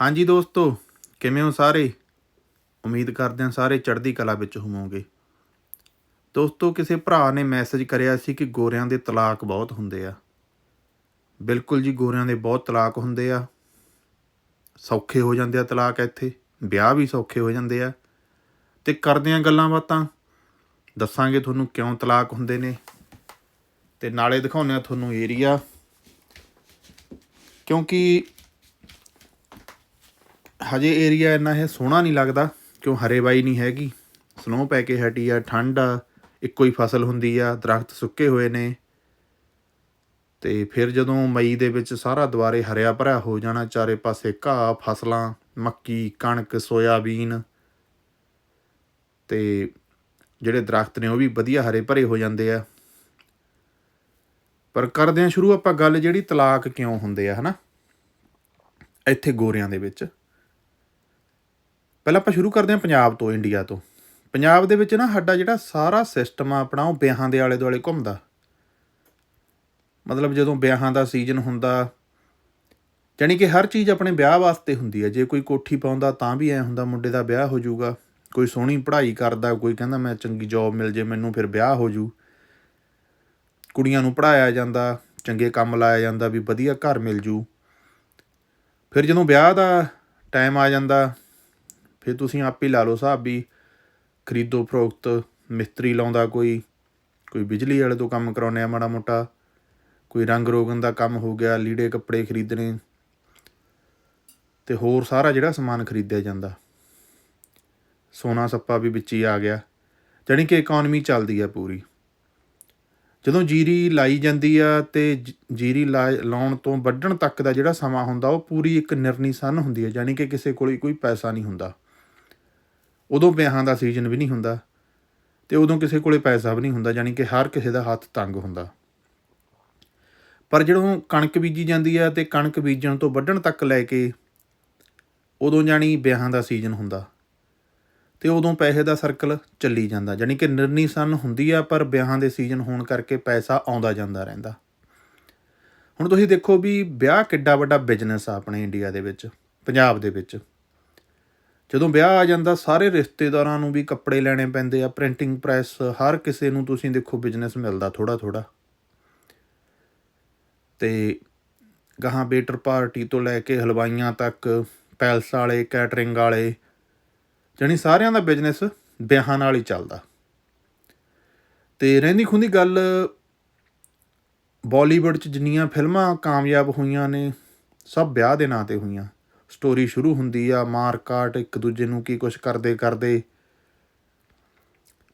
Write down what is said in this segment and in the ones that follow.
ਹਾਂਜੀ ਦੋਸਤੋ, ਕਿਵੇਂ ਹੋ ਸਾਰੇ? ਉਮੀਦ ਕਰਦੇ ਹਾਂ ਸਾਰੇ ਚੜ੍ਹਦੀ ਕਲਾ ਵਿੱਚ ਹੋਵੋਗੇ। ਦੋਸਤੋ, ਕਿਸੇ ਭਰਾ ਨੇ ਮੈਸੇਜ ਕਰਿਆ ਸੀ ਕਿ ਗੋਰਿਆਂ ਦੇ ਤਲਾਕ ਬਹੁਤ ਹੁੰਦੇ ਆ। ਬਿਲਕੁਲ ਜੀ, ਗੋਰਿਆਂ ਦੇ ਬਹੁਤ ਤਲਾਕ ਹੁੰਦੇ ਆ। ਸੌਖੇ ਹੋ ਜਾਂਦੇ ਆ ਤਲਾਕ ਇੱਥੇ, ਵਿਆਹ ਵੀ ਸੌਖੇ ਹੋ ਜਾਂਦੇ ਆ। ਤੇ ਕਰਦੇ ਆ ਗੱਲਾਂ ਬਾਤਾਂ, ਦੱਸਾਂਗੇ ਤੁਹਾਨੂੰ ਕਿਉਂ ਤਲਾਕ ਹੁੰਦੇ ਨੇ। ਤੇ ਨਾਲੇ ਦਿਖਾਉਂਦੇ ਆ ਤੁਹਾਨੂੰ ਏਰੀਆ ਕਿਉਂਕਿ ਹਜੇ ਏਰੀਆ ਇੰਨਾ ਇਹ ਸੋਹਣਾ ਨਹੀਂ ਲੱਗਦਾ, ਕਿਉਂ ਹਰੇਬਾਈ ਨਹੀਂ ਹੈਗੀ। ਸਨੋ ਪੈ ਕੇ ਹਟੀ ਆ, ਠੰਡ ਆ, ਇੱਕੋ ਹੀ ਫਸਲ ਹੁੰਦੀ ਆ, ਦਰਖਤ ਸੁੱਕੇ ਹੋਏ ਨੇ। ਤੇ ਫਿਰ ਜਦੋਂ ਮਈ ਦੇ ਵਿੱਚ ਸਾਰਾ ਦੁਆਰੇ ਹਰਿਆ ਭਰਿਆ ਹੋ ਜਾਣਾ, ਚਾਰੇ ਪਾਸੇ ਘਾਹ, ਫਸਲਾਂ, ਮੱਕੀ, ਕਣਕ, ਸੋਇਆਬੀਨ, ਤੇ ਜਿਹੜੇ ਦਰਖਤ ਨੇ ਉਹ ਵੀ ਵਧੀਆ ਹਰੇ ਭਰੇ ਹੋ ਜਾਂਦੇ ਆ। ਪਰ ਕਰਦੇ ਹਾਂ ਸ਼ੁਰੂ ਆਪਾਂ ਗੱਲ ਜਿਹੜੀ ਤਲਾਕ ਕਿਉਂ ਹੁੰਦੇ ਆ, ਹਨਾ? ਇੱਥੇ ਗੋਰਿਆਂ ਦੇ ਵਿੱਚ। ਪਹਿਲਾਂ ਆਪਾਂ ਸ਼ੁਰੂ ਕਰਦੇ ਹਾਂ ਪੰਜਾਬ ਤੋਂ, ਇੰਡੀਆ ਤੋਂ। ਪੰਜਾਬ ਦੇ ਵਿੱਚ ਨਾ ਸਾਡਾ ਜਿਹੜਾ ਸਾਰਾ ਸਿਸਟਮ ਆ ਆਪਣਾ, ਉਹ ਵਿਆਹਾਂ ਦੇ ਆਲੇ ਦੁਆਲੇ ਘੁੰਮਦਾ। ਮਤਲਬ ਜਦੋਂ ਵਿਆਹਾਂ ਦਾ ਸੀਜ਼ਨ ਹੁੰਦਾ, ਜਾਣੀ ਕਿ ਹਰ ਚੀਜ਼ ਆਪਣੇ ਵਿਆਹ ਵਾਸਤੇ ਹੁੰਦੀ ਹੈ ਜੇ ਕੋਈ ਕੋਠੀ ਪਾਉਂਦਾ ਤਾਂ ਵੀ ਐ ਹੁੰਦਾ, ਮੁੰਡੇ ਦਾ ਵਿਆਹ ਹੋ ਜਾਊਗਾ। ਕੋਈ ਸੋਹਣੀ ਪੜ੍ਹਾਈ ਕਰਦਾ, ਕੋਈ ਕਹਿੰਦਾ ਮੈਂ ਚੰਗੀ ਜੌਬ ਮਿਲ ਜੇ, ਮੈਨੂੰ ਫਿਰ ਵਿਆਹ ਹੋ ਜੂ। ਕੁੜੀਆਂ ਨੂੰ ਪੜਾਇਆ ਜਾਂਦਾ, ਚੰਗੇ ਕੰਮ ਲਾਇਆ ਜਾਂਦਾ, ਵੀ ਵਧੀਆ ਘਰ ਮਿਲ ਜੂ। ਫਿਰ ਜਦੋਂ ਵਿਆਹ ਦਾ ਟਾਈਮ ਆ ਜਾਂਦਾ ਫਿਰ ਤੁਸੀਂ ਆਪ ਹੀ ਲਾ ਲਓ ਹਿਸਾਬ ਵੀ ਖਰੀਦੋ ਫਰੋਖਤ, ਮਿਸਤਰੀ ਲਾਉਂਦਾ ਕੋਈ ਕੋਈ ਬਿਜਲੀ ਵਾਲੇ ਤੋਂ ਕੰਮ ਕਰਾਉਂਦੇ ਆ ਮਾੜਾ ਮੋਟਾ, ਕੋਈ ਰੰਗ ਰੋਗਨ ਦਾ ਕੰਮ ਹੋ ਗਿਆ, ਲੀੜੇ ਕੱਪੜੇ ਖਰੀਦਣੇ, ਤੇ ਹੋਰ ਸਾਰਾ ਜਿਹੜਾ ਸਮਾਨ ਖਰੀਦਿਆ ਜਾਂਦਾ। ਸੋਨਾ ਸੱਪਾ ਵੀ ਵਿੱਚ ਹੀ ਆ ਗਿਆ, ਜਾਣੀ ਕਿ ਇਕਨੋਮੀ ਚੱਲਦੀ ਆ ਪੂਰੀ। ਜਦੋਂ ਜੀਰੀ ਲਾਈ ਜਾਂਦੀ ਆ ਤੇ ਜੀਰੀ ਲਾ- ਲਾਉਣ ਤੋਂ ਵੱਢਣ ਤੱਕ ਦਾ ਜਿਹੜਾ ਸਮਾਂ ਹੁੰਦਾ, ਉਹ ਪੂਰੀ ਇੱਕ ਨਿਰਨੀ ਸੰਨ ਹੁੰਦੀ ਹੈ ਯਾਨੀ ਕਿ ਕਿਸੇ ਕੋਲ ਕੋਈ ਪੈਸਾ ਨਹੀਂ ਹੁੰਦਾ। ਉਦੋਂ ਵਿਆਹਾਂ ਦਾ ਸੀਜ਼ਨ ਵੀ ਨਹੀਂ ਹੁੰਦਾ ਤੇ ਉਦੋਂ ਕਿਸੇ ਕੋਲੇ ਪੈਸਾ ਵੀ ਨਹੀਂ ਹੁੰਦਾ ਯਾਨੀ ਕਿ ਹਰ ਕਿਸੇ ਦਾ ਹੱਥ ਤੰਗ ਹੁੰਦਾ। ਪਰ ਜਦੋਂ ਕਣਕ ਬੀਜੀ ਜਾਂਦੀ ਆ ਤੇ ਕਣਕ ਬੀਜਣ ਤੋਂ ਵੱਢਣ ਤੱਕ ਲੈ ਕੇ ਉਦੋਂ ਜਾਣੀ ਵਿਆਹਾਂ ਦਾ ਸੀਜ਼ਨ ਹੁੰਦਾ ਤੇ ਉਦੋਂ ਪੈਸੇ ਦਾ ਸਰਕਲ ਚੱਲੀ ਜਾਂਦਾ ਯਾਨੀ ਕਿ ਨਿਰਨੀ ਸੰਨ ਹੁੰਦੀ ਆ, ਪਰ ਵਿਆਹਾਂ ਦੇ ਸੀਜ਼ਨ ਹੋਣ ਕਰਕੇ ਪੈਸਾ ਆਉਂਦਾ ਜਾਂਦਾ ਰਹਿੰਦਾ। ਹੁਣ ਤੁਸੀਂ ਦੇਖੋ ਵੀ ਵਿਆਹ ਕਿੱਡਾ ਵੱਡਾ ਬਿਜ਼ਨਸ ਆ ਆਪਣੇ ਇੰਡੀਆ ਦੇ ਵਿੱਚ, ਪੰਜਾਬ ਦੇ ਵਿੱਚ। ਜਦੋਂ ਵਿਆਹ ਆ ਜਾਂਦਾ, ਸਾਰੇ ਰਿਸ਼ਤੇਦਾਰਾਂ ਨੂੰ ਵੀ ਕੱਪੜੇ ਲੈਣੇ ਪੈਂਦੇ ਆ ਪ੍ਰਿੰਟਿੰਗ ਪ੍ਰੈਸ ਹਰ ਕਿਸੇ ਨੂੰ ਤੁਸੀਂ ਦੇਖੋ ਬਿਜ਼ਨਸ ਮਿਲਦਾ ਥੋੜਾ ਥੋੜਾ ਤੇ ਗਾਹਾਂ ਵੇਟਰ ਪਾਰਟੀ ਤੋਂ ਲੈ ਕੇ ਹਲਵਾਈਆਂ ਤੱਕ, ਪੈਲਸ ਵਾਲੇ ਕੈਟਰਿੰਗ ਵਾਲੇ, ਜਾਣੀ ਸਾਰਿਆਂ ਦਾ ਬਿਜ਼ਨਸ ਵਿਆਹਾਂ ਨਾਲ ਹੀ ਚੱਲਦਾ। ਤੇ ਰਹਿੰਦੀ ਖੁੰਦੀ ਗੱਲ ਬਾਲੀਵੁੱਡ 'ਚ ਜਿੰਨੀਆਂ ਫਿਲਮਾਂ ਕਾਮਯਾਬ ਹੋਈਆਂ ਨੇ, ਸਭ ਵਿਆਹ ਦੇ ਨਾਂ ਤੇ ਹੋਈਆਂ। ਸਟੋਰੀ ਸ਼ੁਰੂ ਹੁੰਦੀ ਆ, ਮਾਰ ਕਾਟ, ਇੱਕ ਦੂਜੇ ਨੂੰ ਕੀ ਕੁਛ ਕਰਦੇ ਕਰਦੇ।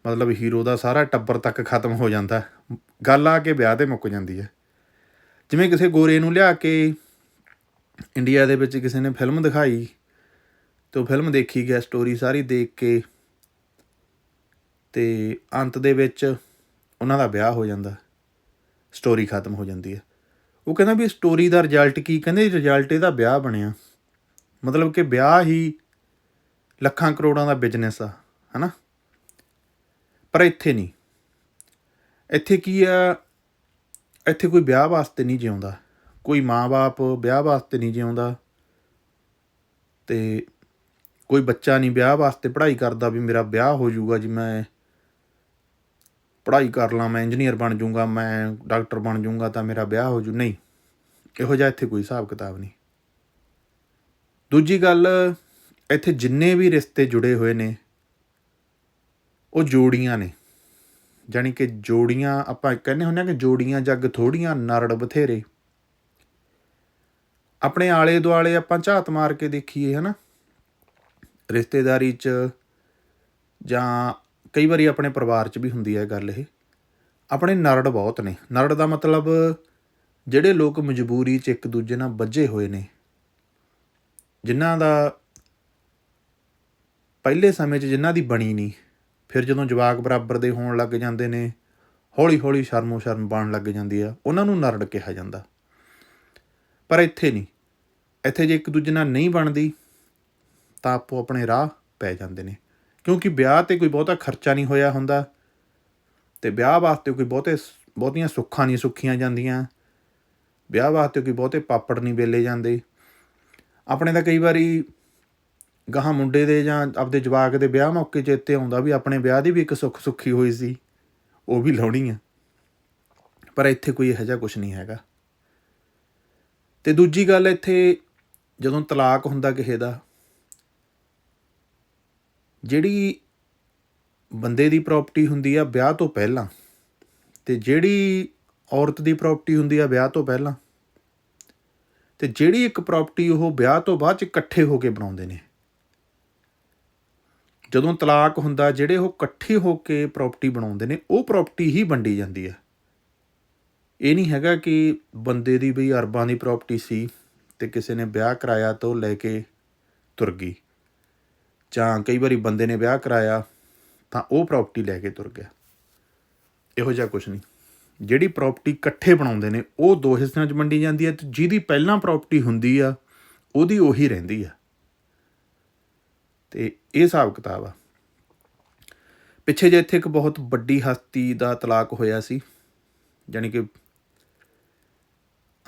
ਮਤਲਬ ਹੀਰੋ ਦਾ ਸਾਰਾ ਟੱਬਰ ਤੱਕ ਖਤਮ ਹੋ ਜਾਂਦਾ। ਗੱਲ ਆ ਕੇ ਵਿਆਹ ਤੇ ਮੁੱਕ ਜਾਂਦੀ ਹੈ ਜਿਵੇਂ ਕਿਸੇ ਗੋਰੇ ਨੂੰ ਲਿਆ ਕੇ ਇੰਡੀਆ ਦੇ ਵਿੱਚ ਕਿਸੇ ਨੇ ਫਿਲਮ ਦਿਖਾਈ, ਤੇ ਉਹ ਫਿਲਮ ਦੇਖੀ ਗਿਆ ਸਟੋਰੀ ਸਾਰੀ ਦੇਖ ਕੇ। ਤੇ ਅੰਤ ਦੇ ਵਿੱਚ ਉਹਨਾਂ ਦਾ ਵਿਆਹ ਹੋ ਜਾਂਦਾ। ਸਟੋਰੀ ਖਤਮ ਹੋ ਜਾਂਦੀ ਹੈ ਉਹ ਕਹਿੰਦਾ ਵੀ ਸਟੋਰੀ ਦਾ ਰਿਜ਼ਲਟ ਕੀ? ਕਹਿੰਦੇ ਰਿਜ਼ਲਟ ਇਹਦਾ ਵਿਆਹ ਬਣਿਆ। ਮਤਲਬ ਕਿ ਵਿਆਹ ਹੀ ਲੱਖਾਂ ਕਰੋੜਾਂ ਦਾ ਬਿਜ਼ਨਸ ਆ, ਹਨਾ? ਪਰ ਇੱਥੇ ਨਹੀਂ। ਇੱਥੇ ਕੀ ਆ? ਇੱਥੇ ਕੋਈ ਵਿਆਹ ਵਾਸਤੇ ਨਹੀਂ ਜਿਉਂਦਾ। ਕੋਈ ਮਾਂ-ਬਾਪ ਵਿਆਹ ਵਾਸਤੇ ਨਹੀਂ ਜਿਉਂਦਾ ਤੇ ਕੋਈ ਬੱਚਾ ਨਹੀਂ ਵਿਆਹ ਵਾਸਤੇ ਪੜ੍ਹਾਈ ਕਰਦਾ ਵੀ ਮੇਰਾ ਵਿਆਹ ਹੋ ਜਾਊਗਾ ਜੀ, ਮੈਂ ਪੜ੍ਹਾਈ ਕਰ ਲਾਂ, ਮੈਂ ਇੰਜੀਨੀਅਰ ਬਣ ਜਾਊਗਾ, ਮੈਂ ਡਾਕਟਰ ਬਣ ਜਾਊਗਾ ਤਾਂ ਮੇਰਾ ਵਿਆਹ ਹੋ ਜੂ। ਨਹੀਂ, ਇਹੋ ਜਿਹਾ ਇੱਥੇ ਕੋਈ ਹਿਸਾਬ ਕਿਤਾਬ ਨਹੀਂ। ਦੂਜੀ ਗੱਲ, ਇੱਥੇ ਜਿੰਨੇ ਵੀ ਰਿਸ਼ਤੇ ਜੁੜੇ ਹੋਏ ਨੇ, ਉਹ ਜੋੜੀਆਂ ਨੇ। ਜਾਣੀ ਕਿ ਜੋੜੀਆਂ, ਆਪਾਂ ਕਹਿੰਦੇ ਹੁੰਦੇ ਆ ਕਿ ਜੋੜੀਆਂ ਜੱਗ ਥੋੜੀਆਂ, ਨਰੜ ਬਥੇਰੇ। ਆਪਣੇ ਆਲੇ ਦੁਆਲੇ ਆਪਾਂ ਝਾਤ ਮਾਰ ਕੇ ਦੇਖੀਏ, ਹਨਾ? ਰਿਸ਼ਤੇਦਾਰੀ 'ਚ ਜਾਂ ਕਈ ਵਾਰੀ ਆਪਣੇ ਪਰਿਵਾਰ 'ਚ ਵੀ ਹੁੰਦੀ ਹੈ ਗੱਲ ਇਹ। ਆਪਣੇ ਨਰੜ ਬਹੁਤ ਨੇ। ਨਰੜ ਦਾ ਮਤਲਬ ਜਿਹੜੇ ਲੋਕ ਮਜਬੂਰੀ 'ਚ ਇੱਕ ਦੂਜੇ ਨਾਲ ਵੱਜੇ ਹੋਏ ਨੇ। ਜਿਨ੍ਹਾਂ ਦਾ ਪਹਿਲੇ ਸਮੇਂ 'ਚ ਜਿਨ੍ਹਾਂ ਦੀ ਬਣੀ ਨਹੀਂ, ਫਿਰ ਜਦੋਂ ਜਵਾਕ ਬਰਾਬਰ ਦੇ ਹੋਣ ਲੱਗ ਜਾਂਦੇ ਨੇ ਹੌਲੀ ਹੌਲੀ ਸ਼ਰਮੋ ਸ਼ਰਮ ਬਣ ਲੱਗ ਜਾਂਦੀ ਆ, ਉਹਨਾਂ ਨੂੰ ਨਰੜ ਕਿਹਾ ਜਾਂਦਾ। ਪਰ ਇੱਥੇ ਨਹੀਂ, ਇੱਥੇ ਜੇ ਇੱਕ ਦੂਜੇ ਨਾਲ ਨਹੀਂ ਬਣਦੀ, ਤਾਂ ਆਪੋ ਆਪਣੇ ਰਾਹ ਪੈ ਜਾਂਦੇ ਨੇ, ਕਿਉਂਕਿ ਵਿਆਹ ਤੇ ਕੋਈ ਬਹੁਤਾ ਖਰਚਾ ਨਹੀਂ ਹੋਇਆ ਹੁੰਦਾ ਤੇ ਵਿਆਹ ਵਾਸਤੇ ਕੋਈ ਬਹੁਤੇ ਬਹੁਤੀਆਂ ਸੁੱਖਾਂ ਨਹੀਂ ਸੁੱਖੀਆਂ ਜਾਂਦੀਆਂ, ਵਿਆਹ ਵਾਸਤੇ ਕੋਈ ਬਹੁਤੇ ਪਾਪੜ ਨਹੀਂ ਵੇਲੇ ਜਾਂਦੇ ਆਪਣੇ ਤਾਂ ਕਈ ਵਾਰੀ ਗਾਹਾਂ ਮੁੰਡੇ ਦੇ ਜਾਂ ਆਪਦੇ ਜਵਾਕ ਦੇ ਵਿਆਹ ਮੌਕੇ ਚੇਤੇ ਆਉਂਦਾ ਵੀ ਆਪਣੇ ਵਿਆਹ ਦੀ ਵੀ ਇੱਕ ਸੁੱਖ ਸੁੱਖੀ ਹੋਈ ਸੀ, ਉਹ ਵੀ ਲਾਉਣੀ ਆ। ਪਰ ਇੱਥੇ ਕੋਈ ਇਹੋ ਜਿਹਾ ਕੁਝ ਨਹੀਂ ਹੈਗਾ। ਤੇ ਦੂਜੀ ਗੱਲ ਇੱਥੇ ਜਦੋਂ ਤਲਾਕ ਹੁੰਦਾ ਕਿਸੇ ਦਾ, ਜਿਹੜੀ ਬੰਦੇ ਦੀ ਪ੍ਰਾਪਰਟੀ ਹੁੰਦੀ ਆ ਵਿਆਹ ਤੋਂ ਪਹਿਲਾਂ, ਤੇ ਜਿਹੜੀ ਔਰਤ ਦੀ ਪ੍ਰਾਪਰਟੀ ਹੁੰਦੀ ਆ ਵਿਆਹ ਤੋਂ ਪਹਿਲਾਂ ਤੇ ਜਿਹੜੀ ਇੱਕ ਪ੍ਰਾਪਰਟੀ ਉਹ ਵਿਆਹ ਤੋਂ ਬਾਅਦ ਚ ਇਕੱਠੇ ਹੋ ਕੇ ਬਣਾਉਂਦੇ ਨੇ। ਜਦੋਂ ਤਲਾਕ ਹੁੰਦਾ, ਜਿਹੜੇ ਉਹ ਇਕੱਠੇ ਹੋ ਕੇ ਪ੍ਰਾਪਰਟੀ ਬਣਾਉਂਦੇ ਨੇ, ਉਹ ਪ੍ਰਾਪਰਟੀ ਹੀ ਵੰਡੀ ਜਾਂਦੀ ਹੈ। ਇਹ ਨਹੀਂ ਹੈਗਾ ਕਿ ਬੰਦੇ ਦੀ ਬਈ ਅਰਬਾਂ ਦੀ ਪ੍ਰਾਪਰਟੀ ਸੀ ਤੇ ਕਿਸੇ ਨੇ ਵਿਆਹ ਕਰਾਇਆ ਤਾਂ ਲੈ ਕੇ ਤੁਰ ਗਈ। ਜਾਂ ਕਈ ਵਾਰੀ ਬੰਦੇ ਨੇ ਵਿਆਹ ਕਰਾਇਆ ਤਾਂ ਉਹ ਪ੍ਰਾਪਰਟੀ ਲੈ ਕੇ ਤੁਰ ਗਿਆ। ਇਹੋ ਜਿਹਾ ਕੁਝ ਨਹੀਂ। ਜਿਹੜੀ ਪ੍ਰਾਪਰਟੀ ਇਕੱਠੇ ਬਣਾਉਂਦੇ ਨੇ, ਉਹ ਦੋ ਹਿੱਸਿਆਂ 'ਚ ਵੰਡੀ ਜਾਂਦੀ ਹੈ ਤੇ ਜਿਹਦੀ ਪਹਿਲਾਂ ਪ੍ਰਾਪਰਟੀ ਹੁੰਦੀ ਆ, ਉਹਦੀ ਉਹੀ ਰਹਿੰਦੀ ਆ। ਤੇ ਇਹ ਹਿਸਾਬ ਕਿਤਾਬ ਆ। ਪਿੱਛੇ ਜੇ ਇੱਥੇ ਇੱਕ ਬਹੁਤ ਵੱਡੀ ਹਸਤੀ ਦਾ ਤਲਾਕ ਹੋਇਆ ਸੀ ਯਾਨੀ ਕਿ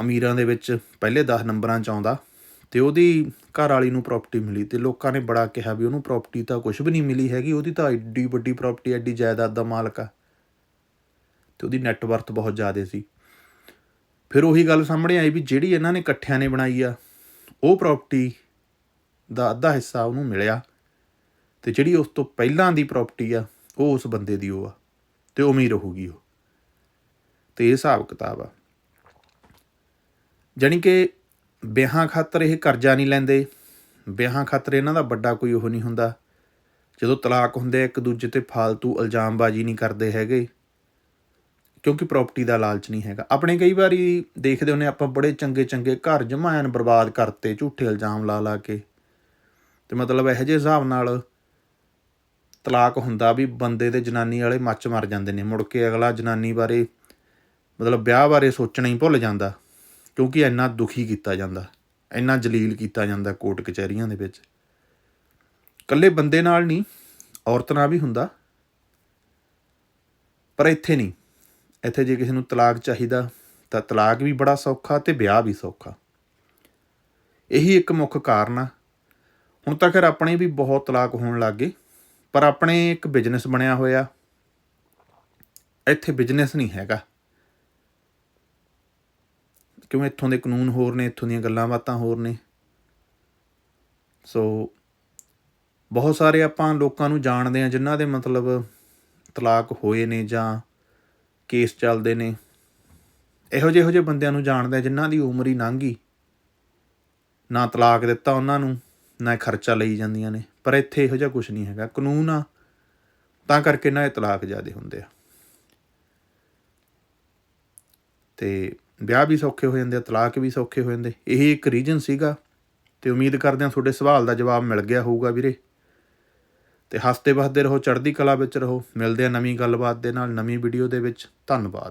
ਅਮੀਰਾਂ ਦੇ ਵਿੱਚ ਪਹਿਲੇ 10 ਨੰਬਰਾਂ 'ਚ ਆਉਂਦਾ ਤੇ ਉਹਦੀ ਘਰ ਵਾਲੀ ਨੂੰ ਪ੍ਰਾਪਰਟੀ ਮਿਲੀ ਤੇ ਲੋਕਾਂ ਨੇ ਬੜਾ ਕਿਹਾ ਵੀ ਉਹਨੂੰ ਪ੍ਰਾਪਰਟੀ ਤਾਂ ਕੁਝ ਵੀ ਨਹੀਂ ਮਿਲੀ ਹੈਗੀ, ਉਹਦੀ ਤਾਂ ਐਡੀ ਵੱਡੀ ਪ੍ਰਾਪਰਟੀ ਐਡੀ ਜਾਇਦਾਦ ਦਾ ਮਾਲਕ ਆ। ਤੇ ਉਹਦੀ ਨੈਟ ਵਰਥ ਬਹੁਤ ਜ਼ਿਆਦਾ ਸੀ। ਫਿਰ ਉਹੀ ਗੱਲ ਸਾਹਮਣੇ ਆਈ ਵੀ ਜਿਹੜੀ ਇਹਨਾਂ ਨੇ ਇਕੱਠਿਆਂ ਨੇ ਬਣਾਈ ਆ, ਉਹ ਪ੍ਰਾਪਰਟੀ ਦਾ ਅੱਧਾ ਹਿੱਸਾ ਉਹਨੂੰ ਮਿਲਿਆ ਤੇ ਜਿਹੜੀ ਉਸ ਤੋਂ ਪਹਿਲਾਂ ਦੀ ਪ੍ਰਾਪਰਟੀ ਆ, ਉਹ ਉਸ ਬੰਦੇ ਦੀ ਉਹ ਆ ਤੇ ਉਵੇਂ ਹੀ ਰਹੂਗੀ ਉਹ। ਤੇ ਇਹ ਹਿਸਾਬ ਕਿਤਾਬ ਆ। ਜਾਣੀ ਕਿ ਵਿਆਹਾਂ ਖਾਤਰ ਇਹ ਕਰਜ਼ਾ ਨਹੀਂ ਲੈਂਦੇ, ਵਿਆਹਾਂ ਖਾਤਰ ਇਹਨਾਂ ਦਾ ਵੱਡਾ ਕੋਈ ਉਹ ਨਹੀਂ ਹੁੰਦਾ। ਜਦੋਂ ਤਲਾਕ ਹੁੰਦੇ ਇੱਕ ਦੂਜੇ ਤੇ ਫਾਲਤੂ ਇਲਜ਼ਾਮਬਾਜ਼ੀ ਨਹੀਂ ਕਰਦੇ ਹੈਗੇ। ਕਿਉਂਕਿ ਪ੍ਰਾਪਰਟੀ ਦਾ ਲਾਲਚ ਨਹੀਂ ਹੈਗਾ। ਆਪਣੇ ਕਈ ਵਾਰੀ ਦੇਖਦੇ ਹੁੰਨੇ ਆਪਾਂ ਬੜੇ ਚੰਗੇ ਚੰਗੇ ਘਰ ਜਮਾਇਨ ਬਰਬਾਦ ਕਰਤੇ, ਝੂਠੇ ਇਲਜ਼ਾਮ ਲਾ ਲਾ ਕੇ। ਤੇ ਮਤਲਬ ਇਹੋ ਜਿਹੇ ਹਿਸਾਬ ਨਾਲ ਤਲਾਕ ਹੁੰਦਾ ਵੀ ਬੰਦੇ ਤੇ ਜਨਾਨੀ ਵਾਲੇ ਮੱਚ ਮਰ ਜਾਂਦੇ ਨੇ। ਮੁੜ ਕੇ ਅਗਲਾ ਜਨਾਨੀ ਬਾਰੇ, ਮਤਲਬ ਵਿਆਹ ਬਾਰੇ ਸੋਚਣਾ ਹੀ ਭੁੱਲ ਜਾਂਦਾ। ਕਿਉਂਕਿ ਇੰਨਾ ਦੁਖੀ ਕੀਤਾ ਜਾਂਦਾ। ਇੰਨਾ ਜਲੀਲ ਕੀਤਾ ਜਾਂਦਾ ਕੋਰਟ ਕਚਹਿਰੀਆਂ ਦੇ ਵਿੱਚ। ਇਕੱਲੇ ਬੰਦੇ ਨਾਲ ਨਹੀਂ, ਔਰਤ ਨਾਲ ਵੀ ਹੁੰਦਾ। ਪਰ ਇੱਥੇ ਨਹੀਂ। ਇੱਥੇ ਜੇ ਕਿਸੇ ਨੂੰ ਤਲਾਕ ਚਾਹੀਦਾ, ਤਾਂ ਤਲਾਕ ਵੀ ਬੜਾ ਸੌਖਾ ਤੇ ਵਿਆਹ ਵੀ ਸੌਖਾ। ਇਹੀ ਇੱਕ ਮੁੱਖ ਕਾਰਨ ਆ। ਹੁਣ ਤਾਂ ਖੈਰ ਆਪਣੇ ਵੀ ਬਹੁਤ ਤਲਾਕ ਹੋਣ ਲੱਗ ਗਏ, ਪਰ ਆਪਣੇ ਇੱਕ ਬਿਜ਼ਨਸ ਬਣਿਆ ਹੋਇਆ। ਇੱਥੇ ਬਿਜ਼ਨਸ ਨਹੀਂ ਹੈਗਾ। ਕਿਉਂ ਇੱਥੋਂ ਦੇ ਕਾਨੂੰਨ ਹੋਰ ਨੇ, ਇੱਥੋਂ ਦੀਆਂ ਗੱਲਾਂ ਬਾਤਾਂ ਹੋਰ ਨੇ। ਸੋ, ਬਹੁਤ ਸਾਰੇ ਆਪਾਂ ਲੋਕਾਂ ਨੂੰ ਜਾਣਦੇ ਆ ਜਿਨ੍ਹਾਂ ਦੇ ਮਤਲਬ ਤਲਾਕ ਹੋਏ ਨੇ ਜਾਂ ਕੇਸ ਚੱਲਦੇ ਨੇ। ਇਹੋ ਜਿਹੇ ਇਹੋ ਜਿਹੇ ਬੰਦਿਆਂ ਨੂੰ ਜਾਣਦੇ ਜਿਨ੍ਹਾਂ ਦੀ ਉਮਰ ਹੀ ਲੰਘ ਗਈ। ਨਾ ਤਲਾਕ ਦਿੱਤਾ ਉਹਨਾਂ ਨੂੰ, ਨਾ ਖਰਚਾ ਲਈ ਜਾਂਦੀਆਂ ਨੇ। ਪਰ ਇੱਥੇ ਇਹੋ ਜਿਹਾ ਕੁਝ ਨਹੀਂ ਹੈਗਾ। ਕਾਨੂੰਨ ਆ, ਤਾਂ ਕਰਕੇ ਨਾ ਇਹ ਤਲਾਕ ਜ਼ਿਆਦੇ ਹੁੰਦੇ ਆ। ਤੇ ਵਿਆਹ ਵੀ ਸੌਖੇ ਹੋ ਜਾਂਦੇ ਆ, ਤਲਾਕ ਵੀ ਸੌਖੇ ਹੋ ਜਾਂਦੇ। ਇਹੀ ਇੱਕ ਰੀਜਨ ਸੀਗਾ, ਤੇ ਉਮੀਦ ਕਰਦੇ ਹਾਂ ਤੁਹਾਡੇ ਸਵਾਲ ਦਾ ਜਵਾਬ ਮਿਲ ਗਿਆ ਹੋਊਗਾ ਵੀਰੇ। ਅਤੇ ਹੱਸਦੇ ਵੱਸਦੇ ਰਹੋ, ਚੜ੍ਹਦੀ ਕਲਾ ਵਿੱਚ ਰਹੋ। ਮਿਲਦੇ ਆ ਨਵੀਂ ਗੱਲਬਾਤ ਦੇ ਨਾਲ, ਨਵੀਂ ਵੀਡੀਓ ਦੇ ਵਿੱਚ। ਧੰਨਵਾਦ।